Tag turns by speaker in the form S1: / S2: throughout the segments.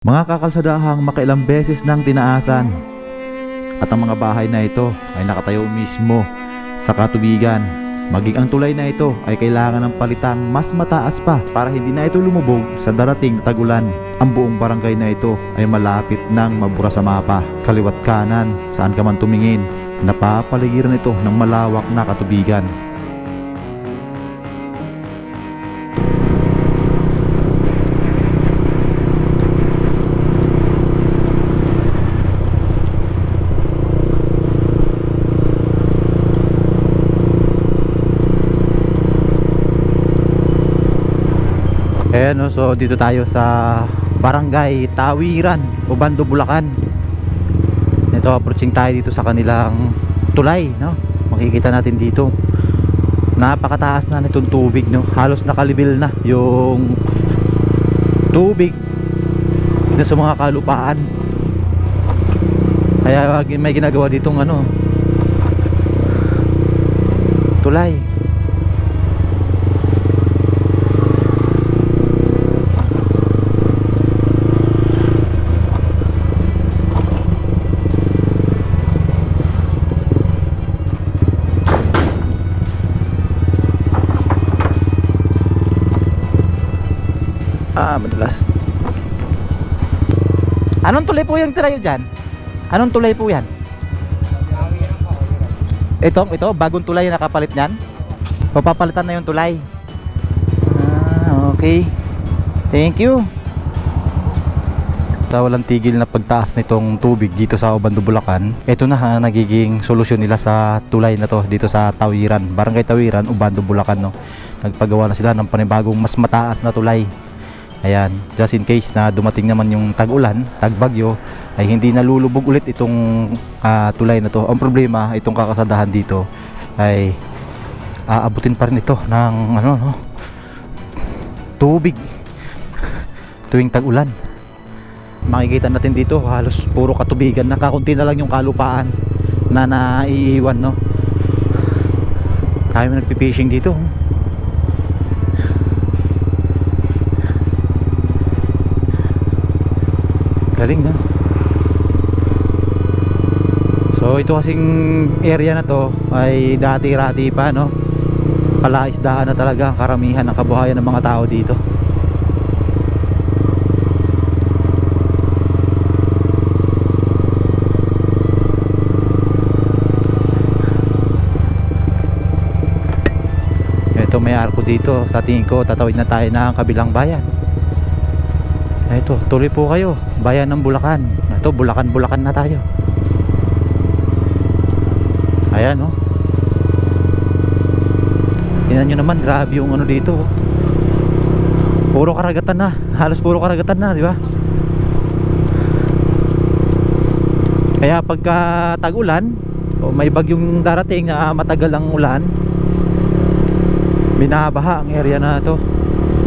S1: Mga kakalsadahang makailang beses nang tinaasan at ang mga bahay na ito ay nakatayo mismo sa katubigan. Maging ang tulay na ito ay kailangan ng palitang mas mataas pa para hindi na ito lumubog sa darating tagulan. Ang buong barangay na ito ay malapit nang mabura sa mapa. Kaliwat kanan, saan ka man tumingin, napapaligiran ito ng malawak na katubigan. Ayan no, so dito tayo sa Barangay Tawiran, Ubando, Bulacan. Ito, approaching tayo dito sa kanilang tulay, no? Makikita natin dito. Napakataas na nitong tubig, no? Halos nakalibil na yung tubig dito sa mga kalupaan. Kaya may ginagawa ditong ano, tulay. Madalas. Anong tulay po yung tirayo dyan? Anong tulay po yan? Ito, ito, bagong tulay na nakapalit niyan? Papapalitan na yung tulay. Ah, okay. Thank you. Sa walang tigil na pagtaas nitong tubig dito sa Obando, Bulacan, ito na ha, nagiging solusyon nila sa tulay na to dito sa Tawiran, Barangay Tawiran, Obando, Bulacan. No? Nagpagawa na sila ng panibagong mas mataas na tulay. Ayan, just in case na dumating naman yung tag-ulan, tag-bagyo, ay hindi nalulubog ulit itong ah, tulay na to. Ang problema, itong kakasadahan dito ay aabutin pa rin ito ng ano no tubig tuwing tag-ulan. Makikita natin dito halos puro katubigan, nakakunti na lang yung kalupaan na naiiwan no. Tayo nagpi-fishing dito. Galing no? So ito kasing area na to ay dati-rati pa no. Palaisdaan na talaga ang karamihan ng kabuhayan ng mga tao dito. Ito may arko dito. Sa tingin ko tatawid na tayo ng kabilang bayan. Ito, tuloy po kayo. Bayan ng Bulacan. Ito, Bulacan, Bulacan na tayo. Ayan, oh. Tingnan nyo naman, grabe yung ano dito. Puro karagatan na. Halos puro karagatan na, di ba? Kaya pagka tag-ulan, o may bagyong darating na matagal ang ulan, binabaha ang area na to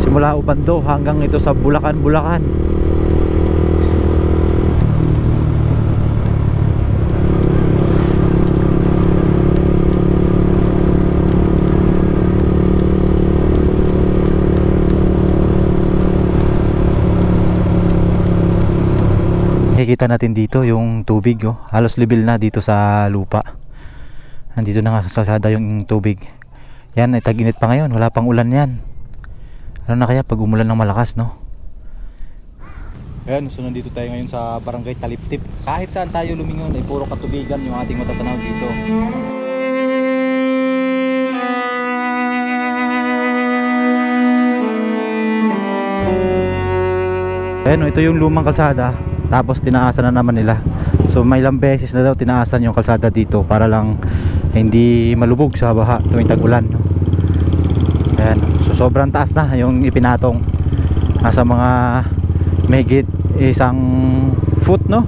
S1: simula Ubando hanggang ito sa Bulacan, Bulacan. Nakikita natin dito yung tubig oh. Halos level na dito sa lupa. Nandito na nga sa kalsada yung tubig. Yan ay tag-init pa ngayon. Wala pang ulan yan Ano na kaya pag umulan ng malakas no? Ayan, so nandito tayo ngayon sa barangay Taliptip. Kahit saan tayo lumingon ay puro katubigan yung ating matatanaw dito. Ayan, ito yung lumang kalsada tapos tinaasan na naman nila. So may ilang beses na daw tinaasan yung kalsada dito para lang hindi malubog sa baha tuwing tag-ulan sobrang taas na yung ipinatong. Nasa mga megit isang foot no?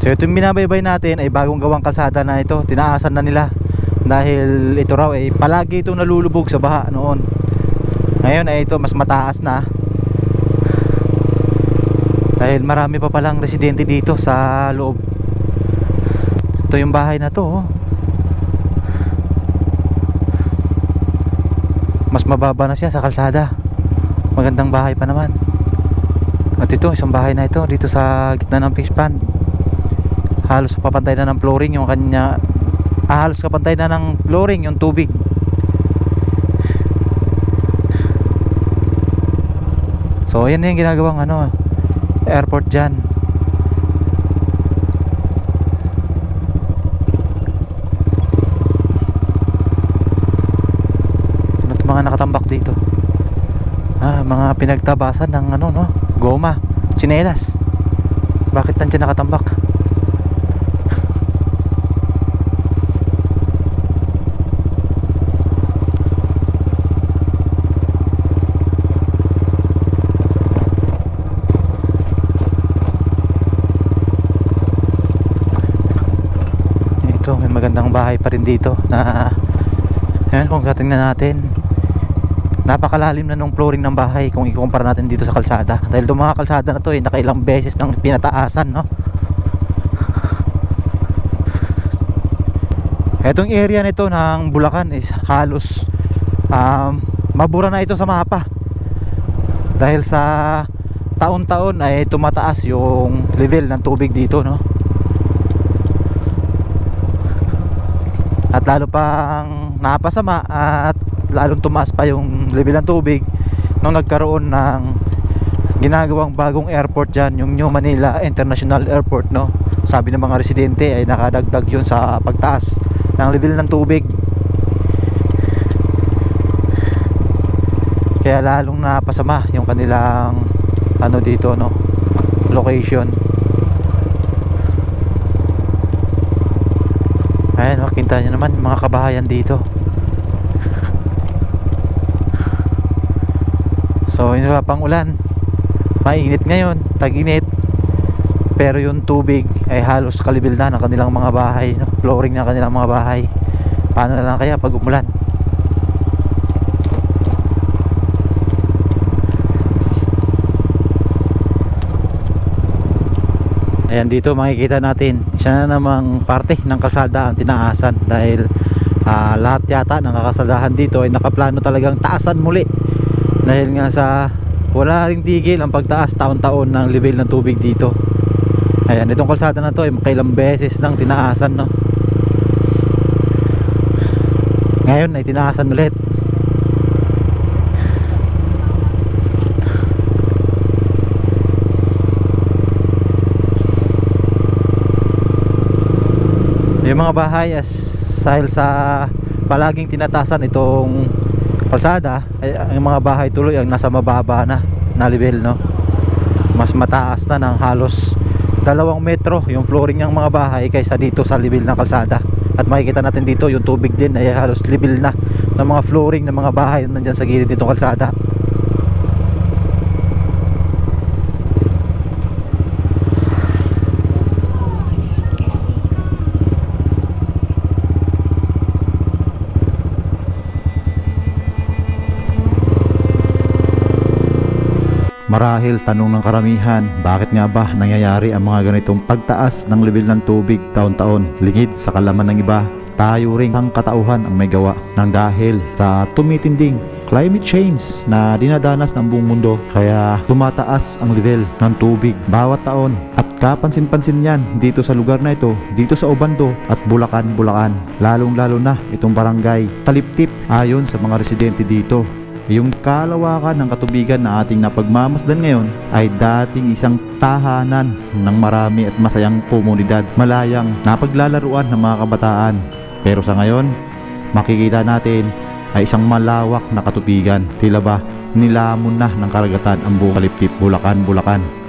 S1: So ito yung binabaybay natin ay bagong gawang kalsada na ito. Tinaasan na nila Dahil ito raw ay palagi itong nalulubog sa baha noon Ngayon ay ito mas mataas na Dahil marami pa palang residente dito sa loob. Ito yung bahay na to. Oh. Mas mababa na siya sa kalsada. Magandang bahay pa naman. At ito, isang bahay na ito dito sa gitna ng fish. Halos papantay na ng flooring yung kanya ah, halos kapantay na ng flooring yung tubig. So, yan na yung ginagawang ano, airport dyan. Ano to mga nakatambak dito? Ah, mga pinagtabasan ng ano no, goma, tsinelas. Bakit nandiyan nakatambak? Ito, may magandang bahay pa rin dito na Ayan, kung katingnan natin. Napakalalim na nung flooring ng bahay kung ikukumpara natin dito sa kalsada. Dahil itong mga kalsada na to eh, nakailang beses nang pinataasan no? Etong area nito ng Bulacan is halos um, mabura na ito sa mapa. Dahil sa taon-taon ay tumataas yung level ng tubig dito no at lalo pang napasama at lalong tumaas pa yung level ng tubig nung nagkaroon ng ginagawang bagong airport dyan yung New Manila International Airport no? Sabi ng mga residente ay nakadagdag yun sa pagtaas ng level ng tubig. Kaya lalong napasama yung kanilang ano dito no? Location Ayan, oh, kita nyo naman mga kabahayan dito. So, yun wala pang ulan. Mainit ngayon, tag-init. Pero yung tubig ay halos kalibil na ng kanilang mga bahay, no? flooring ng kanilang mga bahay. Paano na lang kaya pag umulan? Ayan dito makikita natin isa na namang parte ng kalsada ang tinaasan dahil ah, lahat yata ng kakasadahan dito ay nakaplano talagang taasan muli. Dahil nga sa wala ring tigil ang pagtaas taon-taon ng level ng tubig dito. Ayan itong kalsada na to ay makailang beses nang tinaasan no? Ngayon ay tinaasan ulit yung mga bahay as dahil sa palaging tinatasan itong kalsada ay ang mga bahay tuloy ang nasa mababa na na level no? Mas mataas na ng halos dalawang metro yung flooring ng mga bahay kaysa dito sa level ng kalsada. At makikita natin dito yung tubig din ay halos level na ng mga flooring ng mga bahay na nandyan sa gilid nitong kalsada Marahil tanong ng karamihan, bakit nga ba nangyayari ang mga ganitong pagtaas ng level ng tubig taon-taon? Lingid sa kalaman ng iba, tayo ring ang katauhan ang may gawa. Ng dahil sa tumitinding climate change na dinadanas ng buong mundo kaya tumataas ang level ng tubig bawat taon. At kapansin-pansin yan dito sa lugar na ito dito sa Obando at Bulacan, Bulacan. Lalong lalo na itong barangay Taliptip. Ayon sa mga residente dito yung kalawakan ng katubigan na ating napagmamasdan ngayon ay dating isang tahanan ng marami at masayang komunidad. Malayang napaglalaruan ng mga kabataan. Pero sa ngayon, makikita natin ay isang malawak na katubigan. Tila ba nilamon na ng karagatan ang buong kaliptip Bulacan, Bulacan.